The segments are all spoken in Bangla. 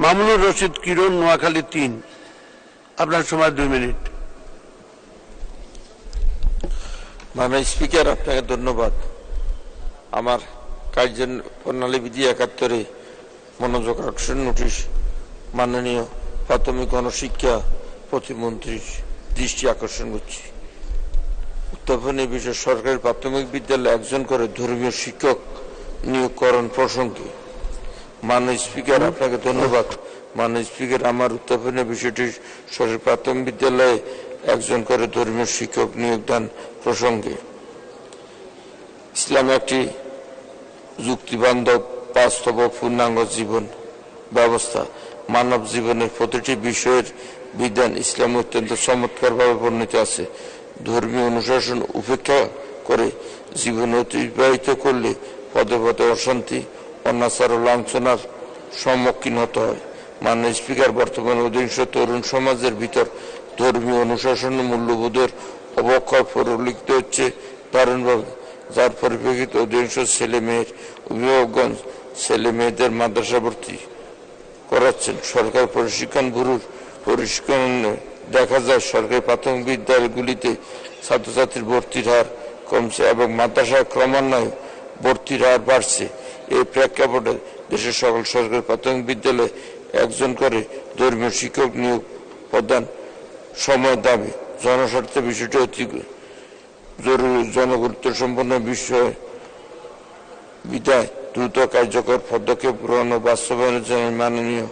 মামুনুর রশিদ কিরণ, নোয়াখালী তিন। আপনার সময় দুই মিনিট। মাননীয় স্পিকার, আপনাকে ধন্যবাদ। আমার কার্য প্রণালী বিধি একাত্তরে মনোযোগ আকর্ষণ নোটিশ, মাননীয় প্রাথমিক গণশিক্ষা প্রতিমন্ত্রীর দৃষ্টি আকর্ষণ করছি। উত্থাপনী বিষয়ে সরকারি প্রাথমিক বিদ্যালয়ে একজন করে ধর্মীয় শিক্ষক নিয়োগকরণ প্রসঙ্গে মাননীয় স্পিকার, আপনাকে ধন্যবাদ। মাননীয় স্পিকার, আমার উত্থাপনের বিষয়টি সরকারি প্রাথমিক বিদ্যালয়ে একজন করে ধর্মীয় শিক্ষক নিয়োগদান প্রসঙ্গে। ইসলাম একটি যুক্তিবান্ধব, বাস্তব, পূর্ণাঙ্গ জীবন ব্যবস্থা। মানব জীবনের প্রতিটি বিষয়ের বিধান ইসলামে অত্যন্ত চমৎকারভাবে বর্ণিত আছে। ধর্মীয় অনুশাসন উপেক্ষা করে জীবন অতিবাহিত করলে পদে পদে অশান্তি অনাচার ও লাঞ্ছনার সম্মুখীন হতে হয়। মাননীয় স্পিকার, বর্তমান অধিকাংশ তরুণ সমাজের ভিতর ধর্মীয় অনুশাসন মূল্যবোধের অবক্ষয় পরিলক্ষিত হচ্ছে দারুণভাবে। যার পরিপ্রেক্ষিতে অধিকাংশ ছেলে মেয়ের অভিভাবকগণ ছেলে মেয়েদের মাদ্রাসা ভর্তি করাচ্ছেন। সরকার প্রশিক্ষণ ব্যুরোর পরিষ্কারণে দেখা যায় সরকারি প্রাথমিক বিদ্যালয়গুলিতে ছাত্রছাত্রীর ভর্তির হার কমছে এবং মাদ্রাসায় ক্রমান্বয়ে ভর্তির হার বাড়ছে। এই প্রেক্ষাপটে দেশের সকল সরকারি প্রাথমিক বিদ্যালয়ে একজন করে ধর্মীয় শিক্ষক নিয়োগ প্রদান সময় দাবি। জনস্বার্থে বিষয়টি অতি জরুরি। জনগুরুত্ব সম্পন্ন বিষয় বিদায়। দ্রুত কার্যকর পদক্ষেপ গ্রহণ ও বাস্তবায়নের জন্য মাননীয়,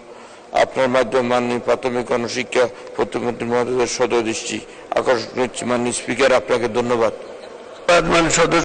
আপনার মাধ্যমে মাননীয় প্রাথমিক গণশিক্ষা প্রতিমন্ত্রী মহোদয়ের সদয় দৃষ্টি আকর্ষণ করছি মাননীয় স্পিকার, আপনাকে ধন্যবাদ। সদস্য